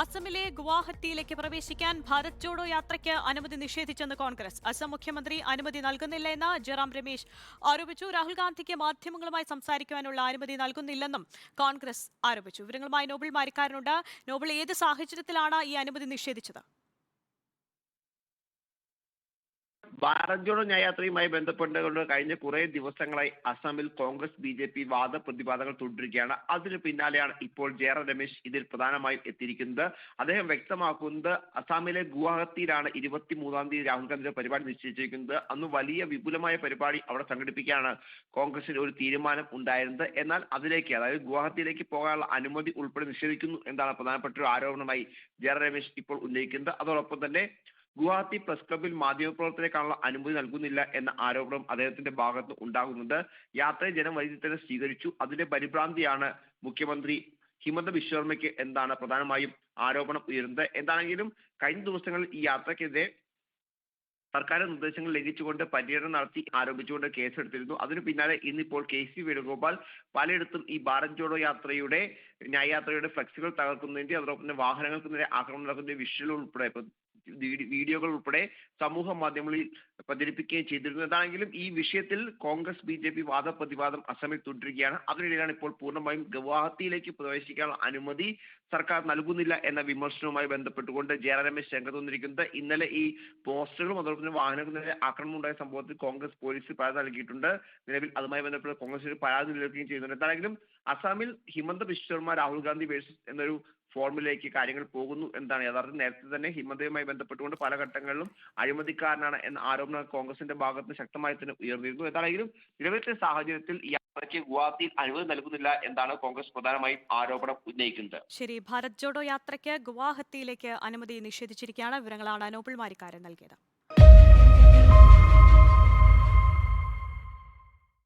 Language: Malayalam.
അസമിലെ ഗുവാഹത്തിയിലേക്ക് പ്രവേശിക്കാൻ ഭാരത് ജോഡോ യാത്രയ്ക്ക് അനുമതി നിഷേധിച്ചെന്ന് കോൺഗ്രസ്. അസം മുഖ്യമന്ത്രി അനുമതി നൽകുന്നില്ല എന്ന് ജയറാം രമേശ് ആരോപിച്ചു. രാഹുൽ ഗാന്ധിക്ക് മാധ്യമങ്ങളുമായി സംസാരിക്കുവാനുള്ള അനുമതി നൽകുന്നില്ലെന്നും കോൺഗ്രസ് ആരോപിച്ചു. വിവരങ്ങളുമായി നോബിൾ മാരിക്കാരനുണ്ട്. നോബിൾ ഏത് സാഹചര്യത്തിലാണ് ഈ അനുമതി നിഷേധിച്ചത്? ഭാരത് ജോഡോ ന്യായയാത്രയുമായി ബന്ധപ്പെട്ടുകൊണ്ട് കഴിഞ്ഞ കുറേ ദിവസങ്ങളായി അസമിൽ കോൺഗ്രസ് ബി ജെ പി വാദപ്രതിവാദങ്ങൾ തുടരുകയാണ്. അതിന് പിന്നാലെയാണ് ഇപ്പോൾ ജയറാം രമേശ് ഇതിൽ പ്രധാനമായും എത്തിയിരിക്കുന്നത്. അദ്ദേഹം വ്യക്തമാക്കുന്നത് അസാമിലെ ഗുവാഹത്തിയിലാണ് ഇരുപത്തി മൂന്നാം തീയതി രാഹുൽ ഗാന്ധിയുടെ പരിപാടി നിശ്ചയിച്ചിരിക്കുന്നത്. അന്ന് വലിയ വിപുലമായ പരിപാടി അവിടെ സംഘടിപ്പിക്കാനാണ് കോൺഗ്രസിന് ഒരു തീരുമാനം ഉണ്ടായിരുന്നത്. എന്നാൽ അതിലേക്ക് അതായത് ഗുവാഹത്തിയിലേക്ക് പോകാനുള്ള അനുമതി ഉൾപ്പെടെ നിഷേധിക്കുന്നു എന്നാണ് പ്രധാനപ്പെട്ട ഒരു ആരോപണമായി ജയറാം രമേശ് ഇപ്പോൾ ഉന്നയിക്കുന്നത്. അതോടൊപ്പം തന്നെ ഗുവാഹത്തി പ്രസ് ക്ലബിൽ മാധ്യമപ്രവർത്തകർക്കാനുള്ള അനുമതി നൽകുന്നില്ല എന്ന ആരോപണം അദ്ദേഹത്തിന്റെ ഭാഗത്ത് ഉണ്ടാകുന്നുണ്ട്. യാത്രയെ ജനം വൈദ്യുതി സ്വീകരിച്ചു. അതിന്റെ പരിഭ്രാന്തിയാണ് മുഖ്യമന്ത്രി ഹിമന്ത ബിശ്വർമ്മയ്ക്ക് എന്താണ് പ്രധാനമായും ആരോപണം ഉയരുന്നത്. എന്താണെങ്കിലും കഴിഞ്ഞ ദിവസങ്ങളിൽ ഈ യാത്രക്കെതിരെ സർക്കാർ നിർദ്ദേശങ്ങൾ ലംഘിച്ചുകൊണ്ട് പര്യടനം നടത്തി ആരോപിച്ചുകൊണ്ട് കേസെടുത്തിരുന്നു. അതിനു പിന്നാലെ ഇന്നിപ്പോൾ കെ സി വേണുഗോപാൽ പലയിടത്തും ഈ ഭാരത് ജോഡോ യാത്രയുടെ ന്യായയാത്രയുടെ ഫ്ലക്സുകൾ തകർക്കുന്നതിന്റെ അതോടൊപ്പം തന്നെ വാഹനങ്ങൾക്ക് നേരെ ആക്രമണം നടക്കുന്ന വിഷയങ്ങൾ ഉൾപ്പെടെ വീഡിയോകൾ ഉൾപ്പെടെ സമൂഹ മാധ്യമങ്ങളിൽ പ്രചരിപ്പിക്കുകയും ചെയ്തിരുന്നു. എന്താണെങ്കിലും ഈ വിഷയത്തിൽ കോൺഗ്രസ് ബി ജെ പി വാദപ്രതിവാദം അസമിൽ തുടരുകയാണ്. അതിനിടയിലാണ് ഇപ്പോൾ പൂർണമായും ഗുവാഹത്തിയിലേക്ക് പ്രവേശിക്കാനുള്ള അനുമതി സർക്കാർ നൽകുന്നില്ല എന്ന വിമർശനവുമായി ബന്ധപ്പെട്ടുകൊണ്ട് ജയറാം രമേശ് രംഗത്ത് വന്നിരിക്കുന്നത്. ഇന്നലെ ഈ പോസ്റ്ററുകളും അതോടൊപ്പം തന്നെ വാഹനങ്ങളിലെ ആക്രമണം ഉണ്ടായ സംഭവത്തിൽ കോൺഗ്രസ് പോലീസ് പരാതി നൽകിയിട്ടുണ്ട്. നിലവിൽ അതുമായി ബന്ധപ്പെട്ട് കോൺഗ്രസ് പരാതി നൽകുകയും ചെയ്യുന്നുണ്ട്. എന്താണെങ്കിലും അസാമിൽ ഹിമന്ത ബിശ്വ രാഹുൽ ഗാന്ധി വേഴ്സസ് എന്നൊരു ഫോർമിലേക്ക് കാര്യങ്ങൾ പോകുന്നു എന്നാണ് യഥാർത്ഥം നേരത്തെ തന്നെ ഹിമന്തയുമായി ബന്ധപ്പെട്ടുകൊണ്ട് പല ഘട്ടങ്ങളിലും അഴിമതിക്കാരനാണ് എന്ന ആരോപണം കോൺഗ്രസിന്റെ ഭാഗത്ത് ശക്തമായി തന്നെ ഉയർന്നിരുന്നു. എന്താണെങ്കിലും നിലവിലത്തെ സാഹചര്യത്തിൽ യാത്രയ്ക്ക് ഗുവാഹത്തിയിൽ അനുമതി നൽകുന്നില്ല എന്നാണ് കോൺഗ്രസ് പ്രധാനമായും ആരോപണം ഉന്നയിക്കുന്നത്. ശരി ഭാരത് ജോഡോ യാത്രയ്ക്ക് ഗുവാഹത്തിയിലേക്ക് അനുമതി നിഷേധിച്ചിരിക്കുകയാണ്. വിവരങ്ങളാണ് നോബിൾ മാരിക്കാരൻ നൽകിയത്.